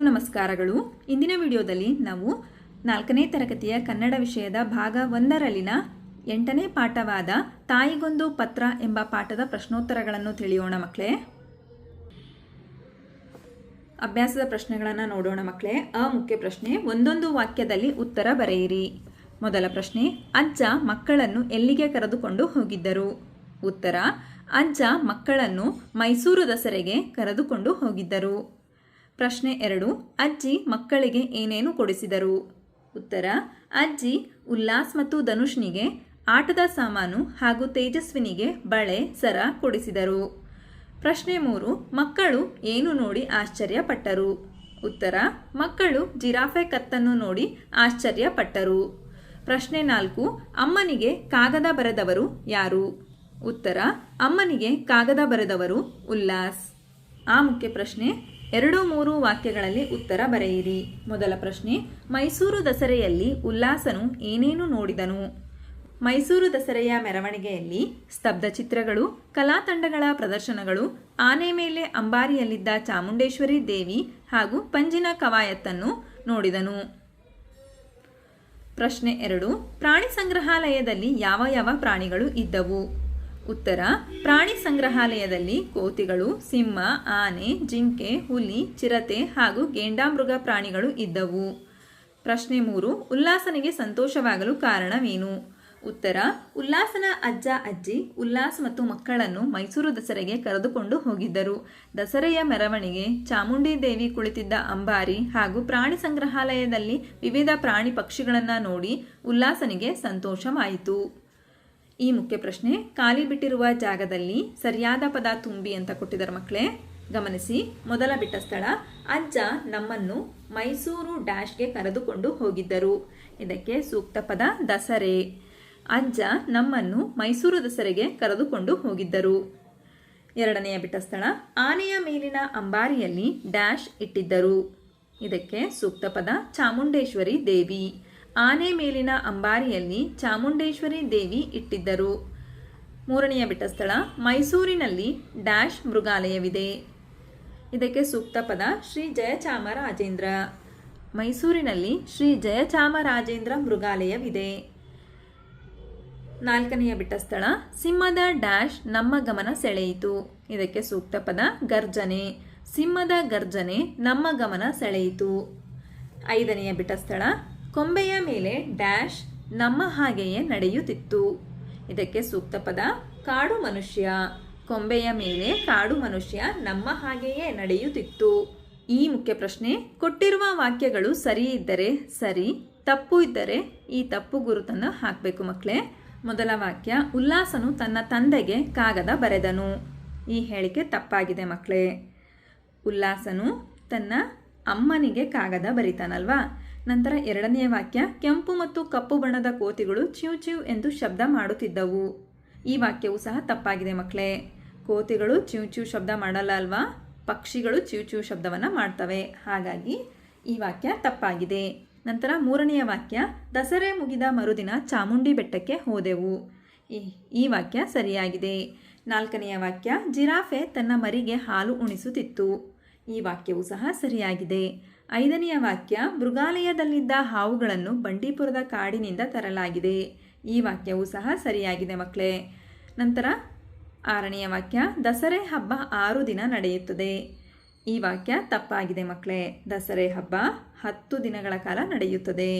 ನಮಸ್ಕಾರಗಳು. ಇಂದಿನ ವಿಡಿಯೋದಲ್ಲಿ ನಾವು ನಾಲ್ಕನೇ ತರಗತಿಯ ಕನ್ನಡ ವಿಷಯದ ಭಾಗ ಒಂದರಲ್ಲಿನ ಎಂಟನೇ ಪಾಠವಾದ ತಾಯಿಗೊಂದು ಪತ್ರ ಎಂಬ ಪಾಠದ ಪ್ರಶ್ನೋತ್ತರಗಳನ್ನು ತಿಳಿಯೋಣ ಮಕ್ಕಳೇ. ಅಭ್ಯಾಸದ ಪ್ರಶ್ನೆಗಳನ್ನು ನೋಡೋಣ ಮಕ್ಕಳೇ. ಅ ಮುಖ್ಯ ಪ್ರಶ್ನೆ, ಒಂದೊಂದು ವಾಕ್ಯದಲ್ಲಿ ಉತ್ತರ ಬರೆಯಿರಿ. ಮೊದಲ ಪ್ರಶ್ನೆ, ಅಜ್ಜ ಮಕ್ಕಳನ್ನು ಎಲ್ಲಿಗೆ ಕರೆದುಕೊಂಡು ಹೋಗಿದ್ದರು? ಉತ್ತರ, ಅಜ್ಜ ಮಕ್ಕಳನ್ನು ಮೈಸೂರು ದಸರೆಗೆ ಕರೆದುಕೊಂಡು ಹೋಗಿದ್ದರು. ಪ್ರಶ್ನೆ ಎರಡು. ಅಜ್ಜಿ ಮಕ್ಕಳಿಗೆ ಏನೇನು ಕೊಡಿಸಿದರು? ಉತ್ತರ, ಅಜ್ಜಿ ಉಲ್ಲಾಸ್ ಮತ್ತು ಧನುಷ್ನಿಗೆ, ಆಟದ ಸಾಮಾನು ಹಾಗೂ ತೇಜಸ್ವಿನಿಗೆ ಬಳೆ, ಸರ ಕೊಡಿಸಿದರು. ಪ್ರಶ್ನೆ ಮೂರು. ಮಕ್ಕಳು ಏನು ನೋಡಿ ಆಶ್ಚರ್ಯಪಟ್ಟರು? ಉತ್ತರ, ಮಕ್ಕಳು ಜಿರಾಫೆ ಕತ್ತನ್ನು ನೋಡಿ ಆಶ್ಚರ್ಯಪಟ್ಟರು. ಪ್ರಶ್ನೆ ನಾಲ್ಕು. ಅಮ್ಮನಿಗೆ ಕಾಗದ ಬರೆದವರು ಯಾರು? ಉತ್ತರ, ಅಮ್ಮನಿಗೆ ಕಾಗದ ಬರೆದವರು ಉಲ್ಲಾಸ್. ಆ ಮುಖ್ಯ ಪ್ರಶ್ನೆ. ಎರಡು ಮೂರು ವಾಕ್ಯಗಳಲ್ಲಿ ಉತ್ತರ ಬರೆಯಿರಿ. ಮೊದಲ ಪ್ರಶ್ನೆ, ಮೈಸೂರು ದಸರೆಯಲ್ಲಿ ಉಲ್ಲಾಸನು ಏನೇನು ನೋಡಿದನು? ಮೈಸೂರು ದಸರೆಯ ಮೆರವಣಿಗೆಯಲ್ಲಿ ಸ್ತಬ್ಧ ಚಿತ್ರಗಳು ಕಲಾತಂಡಗಳ ಪ್ರದರ್ಶನಗಳು, ಆನೆ ಮೇಲೆ ಅಂಬಾರಿಯಲ್ಲಿದ್ದ ಚಾಮುಂಡೇಶ್ವರಿ ದೇವಿ ಹಾಗೂ ಪಂಜಿನ ಕವಾಯತ್ತನ್ನು ನೋಡಿದನು. ಪ್ರಶ್ನೆ ಎರಡು, ಪ್ರಾಣಿ ಸಂಗ್ರಹಾಲಯದಲ್ಲಿ ಯಾವ ಯಾವ ಪ್ರಾಣಿಗಳು ಇದ್ದವು? ಉತ್ತರ, ಪ್ರಾಣಿ ಸಂಗ್ರಹಾಲಯದಲ್ಲಿ ಕೋತಿಗಳು, ಸಿಂಹ, ಆನೆ, ಜಿಂಕೆ, ಹುಲಿ, ಚಿರತೆ ಹಾಗೂ ಗೇಂಡಾಮೃಗ ಪ್ರಾಣಿಗಳು ಇದ್ದವು. ಪ್ರಶ್ನೆ ಮೂರು, ಉಲ್ಲಾಸನಿಗೆ ಸಂತೋಷವಾಗಲು ಕಾರಣವೇನು? ಉತ್ತರ, ಉಲ್ಲಾಸನ ಅಜ್ಜ ಅಜ್ಜಿ, ಉಲ್ಲಾಸ್ ಮತ್ತು ಮಕ್ಕಳನ್ನು ಮೈಸೂರು ದಸರೆಗೆ ಕರೆದುಕೊಂಡು ಹೋಗಿದ್ದರು. ದಸರೆಯ ಮೆರವಣಿಗೆ, ಚಾಮುಂಡಿ ದೇವಿ ಕುಳಿತಿದ್ದ ಅಂಬಾರಿ ಹಾಗೂ ಪ್ರಾಣಿ ಸಂಗ್ರಹಾಲಯದಲ್ಲಿ ವಿವಿಧ ಪ್ರಾಣಿ ಪಕ್ಷಿಗಳನ್ನು ನೋಡಿ ಉಲ್ಲಾಸನಿಗೆ ಸಂತೋಷವಾಯಿತು. ಈ ಮುಖ್ಯ ಪ್ರಶ್ನೆ, ಖಾಲಿ ಬಿಟ್ಟಿರುವ ಜಾಗದಲ್ಲಿ ಸರಿಯಾದ ಪದ ತುಂಬಿ ಅಂತ ಕೊಟ್ಟಿದ್ದಾರೆ ಮಕ್ಕಳೇ. ಗಮನಿಸಿ, ಮೊದಲ ಬಿಟ್ಟ ಸ್ಥಳ, ಅಜ್ಜ ನಮ್ಮನ್ನು ಮೈಸೂರು ಡ್ಯಾಶ್ಗೆ ಕರೆದುಕೊಂಡು ಹೋಗಿದ್ದರು. ಇದಕ್ಕೆ ಸೂಕ್ತ ಪದ ದಸರೆ. ಅಜ್ಜ ನಮ್ಮನ್ನು ಮೈಸೂರು ದಸರೆಗೆ ಕರೆದುಕೊಂಡು ಹೋಗಿದ್ದರು. ಎರಡನೆಯ ಬಿಟ್ಟ ಸ್ಥಳ, ಆನೆಯ ಮೇಲಿನ ಅಂಬಾರಿಯಲ್ಲಿ ಡ್ಯಾಶ್ ಇಟ್ಟಿದ್ದರು. ಇದಕ್ಕೆ ಸೂಕ್ತ ಪದ ಚಾಮುಂಡೇಶ್ವರಿ ದೇವಿ. ಆನೆ ಮೇಲಿನ ಅಂಬಾರಿಯಲ್ಲಿ ಚಾಮುಂಡೇಶ್ವರಿ ದೇವಿ ಇಟ್ಟಿದ್ದರು. ಮೂರನೆಯ ಬಿಟ್ಟ ಸ್ಥಳ ಮೈಸೂರಿನಲ್ಲಿ ಡ್ಯಾಶ್ ಮೃಗಾಲಯವಿದೆ. ಇದಕ್ಕೆ ಸೂಕ್ತ ಪದ ಶ್ರೀ ಜಯಚಾಮರಾಜೇಂದ್ರ. ಮೈಸೂರಿನಲ್ಲಿ ಶ್ರೀ ಜಯಚಾಮರಾಜೇಂದ್ರ ಮೃಗಾಲಯವಿದೆ. ನಾಲ್ಕನೆಯ ಬಿಟ್ಟ ಸ್ಥಳ ಸಿಂಹದ ಡ್ಯಾಶ್ ನಮ್ಮ ಗಮನ ಸೆಳೆಯಿತು. ಇದಕ್ಕೆ ಸೂಕ್ತ ಪದ ಗರ್ಜನೆ. ಸಿಂಹದ ಗರ್ಜನೆ ನಮ್ಮ ಗಮನ ಸೆಳೆಯಿತು. ಐದನೆಯ ಬಿಟ್ಟ ಸ್ಥಳ ಕೊಂಬೆಯ ಮೇಲೆ ಡ್ಯಾಶ್ ನಮ್ಮ ಹಾಗೆಯೇ ನಡೆಯುತ್ತಿತ್ತು. ಇದಕ್ಕೆ ಸೂಕ್ತ ಪದ ಕಾಡು ಮನುಷ್ಯ. ಕೊಂಬೆಯ ಮೇಲೆ ಕಾಡು ಮನುಷ್ಯ ನಮ್ಮ ಹಾಗೆಯೇ ನಡೆಯುತ್ತಿತ್ತು. ಈ ಮುಖ್ಯ ಪ್ರಶ್ನೆ, ಕೊಟ್ಟಿರುವ ವಾಕ್ಯಗಳು ಸರಿ ಇದ್ದರೆ ಸರಿ, ತಪ್ಪು ಇದ್ದರೆ ಈ ತಪ್ಪು ಗುರುತನ್ನು ಹಾಕಬೇಕು ಮಕ್ಕಳೇ ಮೊದಲ ವಾಕ್ಯ, ಉಲ್ಲಾಸನು ತನ್ನ ತಂದೆಗೆ ಕಾಗದ ಬರೆದನು. ಈ ಹೇಳಿಕೆ ತಪ್ಪಾಗಿದೆ ಮಕ್ಕಳೇ ಉಲ್ಲಾಸನು ತನ್ನ ಅಮ್ಮನಿಗೆ ಕಾಗದ ಬರೀತಾನಲ್ವಾ? ನಂತರ ಎರಡನೆಯ ವಾಕ್ಯ, ಕೆಂಪು ಮತ್ತು ಕಪ್ಪು ಬಣ್ಣದ ಕೋತಿಗಳು ಚಿವ್ ಚಿವ್ ಎಂದು ಶಬ್ದ ಮಾಡುತ್ತಿದ್ದವು. ಈ ವಾಕ್ಯವು ಸಹ ತಪ್ಪಾಗಿದೆ ಮಕ್ಕಳೇ. ಕೋತಿಗಳು ಚಿವ್ ಚಿವ್ ಶಬ್ದ ಮಾಡಲ್ಲ ಅಲ್ವಾ? ಪಕ್ಷಿಗಳು ಚಿವ್ ಚಿವ್ ಶಬ್ದವನ್ನು ಮಾಡ್ತವೆ. ಹಾಗಾಗಿ ಈ ವಾಕ್ಯ ತಪ್ಪಾಗಿದೆ. ನಂತರ ಮೂರನೆಯ ವಾಕ್ಯ, ದಸರೆ ಮುಗಿದ ಮರುದಿನ ಚಾಮುಂಡಿ ಬೆಟ್ಟಕ್ಕೆ ಹೋದೆವು. ಈ ಈ ವಾಕ್ಯ ಸರಿಯಾಗಿದೆ. ನಾಲ್ಕನೆಯ ವಾಕ್ಯ, ಜಿರಾಫೆ ತನ್ನ ಮರಿಗೆ ಹಾಲು ಉಣಿಸುತ್ತಿತ್ತು. ಈ ವಾಕ್ಯವು ಸಹ ಸರಿಯಾಗಿದೆ. ಐದನೆಯ ವಾಕ್ಯ, ಮೃಗಾಲಯದಲ್ಲಿದ್ದ ಹಾವುಗಳನ್ನು ಬಂಡೀಪುರದ ಕಾಡಿನಿಂದ ತರಲಾಗಿದೆ. ಈ ವಾಕ್ಯವು ಸಹ ಸರಿಯಾಗಿದೆ ಮಕ್ಕಳೇ. ನಂತರ ಆರನೆಯ ವಾಕ್ಯ, ದಸರೆ ಹಬ್ಬ ಆರು ದಿನ ನಡೆಯುತ್ತದೆ. ಈ ವಾಕ್ಯ ತಪ್ಪಾಗಿದೆ ಮಕ್ಕಳೇ. ದಸರೆ ಹಬ್ಬ ಹತ್ತು ದಿನಗಳ ಕಾಲ ನಡೆಯುತ್ತದೆ.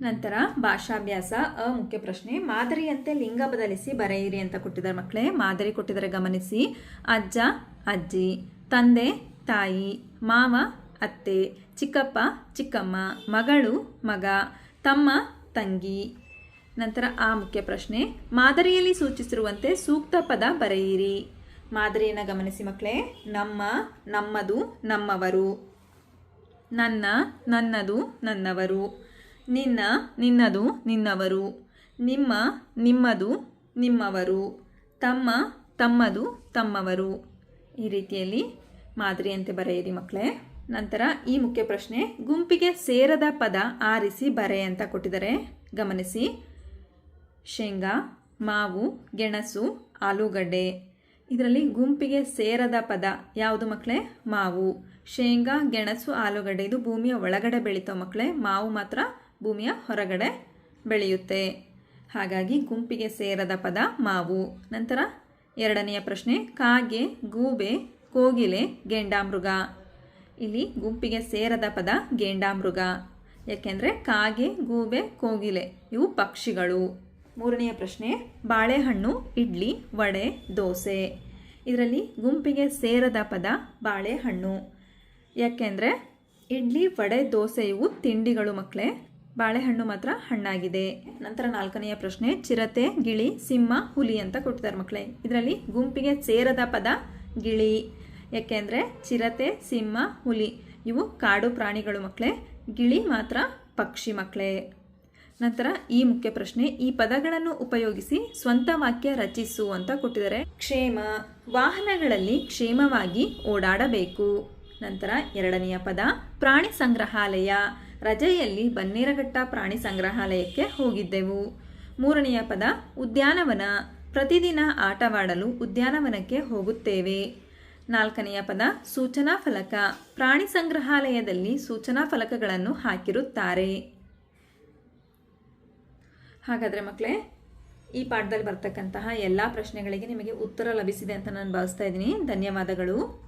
ನಂತರ ಭಾಷಾಭ್ಯಾಸ ಅ ಮುಖ್ಯ ಪ್ರಶ್ನೆ, ಮಾದರಿಯಂತೆ ಲಿಂಗ ಬದಲಿಸಿ ಬರೆಯಿರಿ ಅಂತ ಕೊಟ್ಟಿದ್ದಾರೆ ಮಕ್ಕಳೇ. ಮಾದರಿ ಕೊಟ್ಟಿದ್ದಾರೆ ಗಮನಿಸಿ. ಅಜ್ಜ ಅಜ್ಜಿ, ತಂದೆ, ತಾಯಿ, ಮಾವ, ಅತ್ತೆ, ಚಿಕ್ಕಪ್ಪ, ಚಿಕ್ಕಮ್ಮ, ಮಗಳು, ಮಗ, ತಮ್ಮ, ತಂಗಿ. ನಂತರ ಆ ಮುಖ್ಯ ಪ್ರಶ್ನೆ. ಮಾದರಿಯಲ್ಲಿ ಸೂಚಿಸಿರುವಂತೆ ಸೂಕ್ತ ಪದ ಬರೆಯಿರಿ. ಮಾದರಿಯನ್ನು ಗಮನಿಸಿ ಮಕ್ಕಳೇ. ನಮ್ಮ, ನಮ್ಮದು, ನಮ್ಮವರು. ನನ್ನ, ನನ್ನದು, ನನ್ನವರು. ನಿನ್ನ, ನಿನ್ನದು, ನಿನ್ನವರು. ನಿಮ್ಮ, ನಿಮ್ಮದು, ನಿಮ್ಮವರು. ತಮ್ಮ, ತಮ್ಮದು, ತಮ್ಮವರು. ಈ ರೀತಿಯಲ್ಲಿ ಮಾದರಿ ಅಂತೆ ಬರೆಯಿರಿ ಮಕ್ಕಳೇ. ನಂತರ ಈ ಮುಖ್ಯ ಪ್ರಶ್ನೆ, ಗುಂಪಿಗೆ ಸೇರದ ಪದ ಆರಿಸಿ ಬರೆ ಅಂತ ಕೊಟ್ಟಿದ್ದಾರೆ. ಗಮನಿಸಿ. ಶೇಂಗಾ, ಮಾವು, ಗೆಣಸು, ಆಲೂಗಡ್ಡೆ. ಇದರಲ್ಲಿ ಗುಂಪಿಗೆ ಸೇರದ ಪದ ಯಾವುದು ಮಕ್ಕಳೇ? ಮಾವು. ಶೇಂಗಾ, ಗೆಣಸು, ಆಲೂಗಡ್ಡೆ, ಇದು ಭೂಮಿಯ ಒಳಗಡೆ ಬೆಳೀತೋ ಮಕ್ಕಳೇ? ಮಾವು ಮಾತ್ರ ಭೂಮಿಯ ಹೊರಗಡೆ ಬೆಳೆಯುತ್ತೆ. ಹಾಗಾಗಿ ಗುಂಪಿಗೆ ಸೇರದ ಪದ ಮಾವು. ನಂತರ ಎರಡನೆಯ ಪ್ರಶ್ನೆ, ಕಾಗೆ, ಗೂಬೆ, ಕೋಗಿಲೆ, ಗೇಂಡಾಮೃಗ. ಇಲ್ಲಿ ಗುಂಪಿಗೆ ಸೇರದ ಪದ ಗೇಂಡಾಮೃಗ. ಯಾಕೆಂದರೆ ಕಾಗೆ, ಗೂಬೆ, ಕೋಗಿಲೆ ಇವು ಪಕ್ಷಿಗಳು. ಮೂರನೆಯ ಪ್ರಶ್ನೆ, ಬಾಳೆಹಣ್ಣು, ಇಡ್ಲಿ, ವಡೆ, ದೋಸೆ. ಇದರಲ್ಲಿ ಗುಂಪಿಗೆ ಸೇರದ ಪದ ಬಾಳೆಹಣ್ಣು. ಯಾಕೆಂದರೆ ಇಡ್ಲಿ, ವಡೆ, ದೋಸೆ ಇವು ತಿಂಡಿಗಳು ಮಕ್ಕಳೇ ಬಾಳೆಹಣ್ಣು ಮಾತ್ರ ಹಣ್ಣಾಗಿದೆ. ನಂತರ ನಾಲ್ಕನೆಯ ಪ್ರಶ್ನೆ, ಚಿರತೆ, ಗಿಳಿ, ಸಿಂಹ, ಹುಲಿ ಅಂತ ಕೊಟ್ಟಿದ್ದಾರೆ ಮಕ್ಕಳೇ. ಇದರಲ್ಲಿ ಗುಂಪಿಗೆ ಸೇರದ ಪದ ಗಿಳಿ. ಯಾಕೆಂದರೆ ಚಿರತೆ, ಸಿಂಹ, ಹುಲಿ, ಇವು ಕಾಡು ಪ್ರಾಣಿಗಳು ಮಕ್ಕಳೇ. ಗಿಳಿ ಮಾತ್ರ ಪಕ್ಷಿ ಮಕ್ಕಳೇ. ನಂತರ ಈ ಮುಖ್ಯ ಪ್ರಶ್ನೆ, ಈ ಪದಗಳನ್ನು ಉಪಯೋಗಿಸಿ ಸ್ವಂತ ವಾಕ್ಯ ರಚಿಸು ಅಂತ ಕೊಟ್ಟಿದ್ದಾರೆ. ಕ್ಷೇಮ. ವಾಹನಗಳಲ್ಲಿ ಕ್ಷೇಮವಾಗಿ ಓಡಾಡಬೇಕು. ನಂತರ ಎರಡನೆಯ ಪದ, ಪ್ರಾಣಿ ಸಂಗ್ರಹಾಲಯ. ರಜೆಯಲ್ಲಿ ಬನ್ನೇರಘಟ್ಟ ಪ್ರಾಣಿ ಸಂಗ್ರಹಾಲಯಕ್ಕೆ ಹೋಗಿದ್ದೆವು. ಮೂರನೆಯ ಪದ, ಉದ್ಯಾನವನ. ಪ್ರತಿದಿನ ಆಟವಾಡಲು ಉದ್ಯಾನವನಕ್ಕೆ ಹೋಗುತ್ತೇವೆ. ನಾಲ್ಕನೆಯ ಪದ, ಸೂಚನಾ ಫಲಕ. ಪ್ರಾಣಿ ಸಂಗ್ರಹಾಲಯದಲ್ಲಿ ಸೂಚನಾ ಫಲಕಗಳನ್ನು ಹಾಕಿರುತ್ತಾರೆ. ಹಾಗಾದರೆ ಮಕ್ಕಳೇ ಈ ಪಾಠದಲ್ಲಿ ಬರ್ತಕ್ಕಂತಹ ಎಲ್ಲ ಪ್ರಶ್ನೆಗಳಿಗೆ ನಿಮಗೆ ಉತ್ತರ ಲಭಿಸಿದೆ ಅಂತ ನಾನು ಭಾವಿಸ್ತಾ ಇದ್ದೀನಿ. ಧನ್ಯವಾದಗಳು.